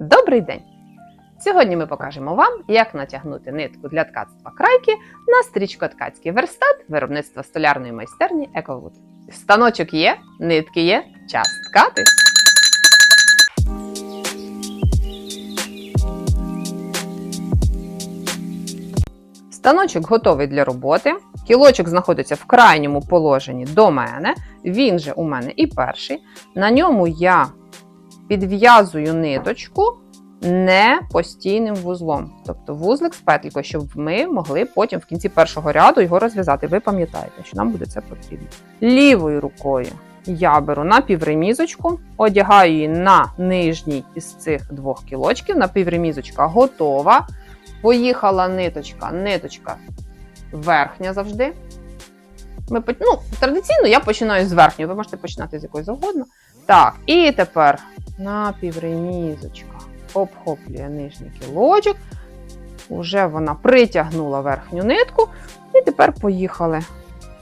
Добрий день! Сьогодні ми покажемо вам, як натягнути нитку для ткацтва крайки на стрічкоткацький верстат виробництва столярної майстерні Ековуд. Станочок є, нитки є, час ткати. Станочок готовий для роботи. Кілочок знаходиться в крайньому положенні до мене. Він же у мене і перший. На ньому я підв'язую ниточку не постійним вузлом. Тобто вузлик з петлькою, щоб ми могли потім в кінці першого ряду його розв'язати. Ви пам'ятаєте, що нам буде це потрібно. Лівою рукою я беру напівремізочку, одягаю її на нижній із цих двох кілочків. Напівремізочка готова. Поїхала ниточка, ниточка верхня завжди. Ми, ну, традиційно я починаю з верхньої, ви можете починати з якої завгодно. Так, і тепер напівремізочка обхоплює нижній кілочок. Уже вона притягнула верхню нитку. І тепер поїхали.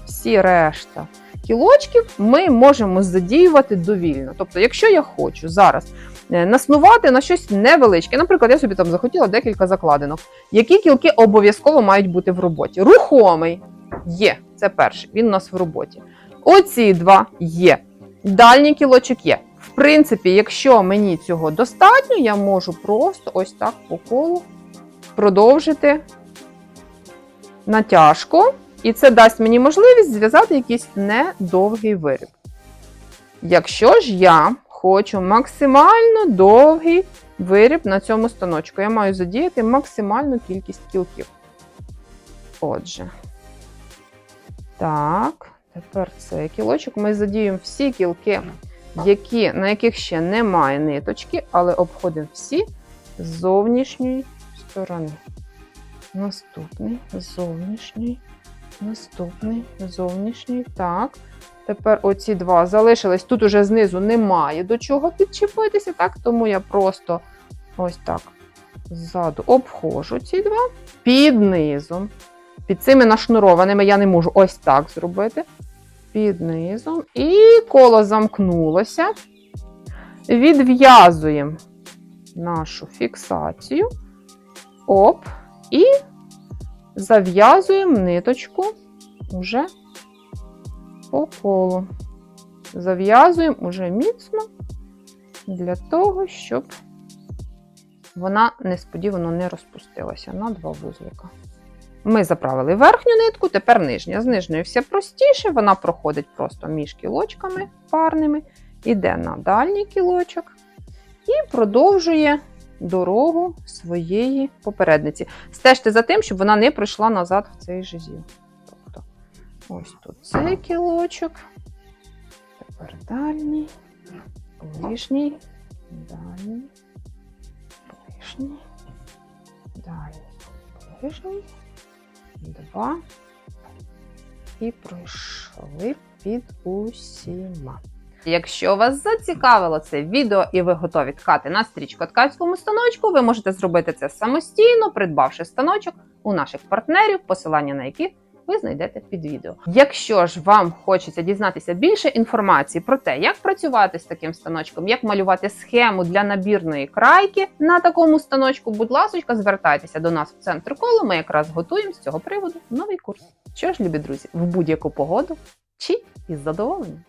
Всі решта кілочків ми можемо задіювати довільно. Тобто, якщо я хочу зараз е, наснувати на щось невеличке, наприклад, я собі там захотіла декілька закладинок, які кілки обов'язково мають бути в роботі. Рухомий є, це перший, він у нас в роботі. Оці два є. Дальній кілочок є. В принципі, якщо мені цього достатньо, я можу просто ось так по колу продовжити натяжку. І це дасть мені можливість зв'язати якийсь недовгий виріб. Якщо ж я хочу максимально довгий виріб на цьому станочку, я маю задіяти максимальну кількість кілків. Отже, так, тепер цей кілочок. Ми задіємо всі кілки, які, на яких ще немає ниточки, але обходимо всі з зовнішньої сторони. Наступний, зовнішній, наступний, зовнішній. Так. Тепер оці два залишились. Тут уже знизу немає до чого підчепитися, так? Тому я просто ось так ззаду обходжу ці два під низом. Під цими нашнурованими я не можу ось так зробити. Під низом. І коло замкнулося. Відв'язуємо нашу фіксацію. Оп. І зав'язуємо ниточку уже по колу. Зав'язуємо уже міцно для того, щоб вона несподівано не розпустилася на два вузлика. Ми заправили верхню нитку, тепер нижня. З нижньою все простіше, вона проходить просто між кілочками парними, іде на дальній кілочок і продовжує дорогу своєї попередниці. Стежте за тим, щоб вона не прийшла назад в цей жезіл. Тобто, ось тут цей кілочок, тепер дальній, ближній, дальній, ближній, дальній, ближній, два. І пройшли під усіма. Якщо вас зацікавило це відео і ви готові ткати на стрічкоткацькому станочку, ви можете зробити це самостійно, придбавши станочок у наших партнерів, посилання на які ви знайдете під відео. Якщо ж вам хочеться дізнатися більше інформації про те, як працювати з таким станочком, як малювати схему для набірної крайки на такому станочку, будь ласка, звертайтеся до нас в центр коло. Ми якраз готуємо з цього приводу новий курс. Що ж, любі друзі, в будь-яку погоду чи із задоволенням.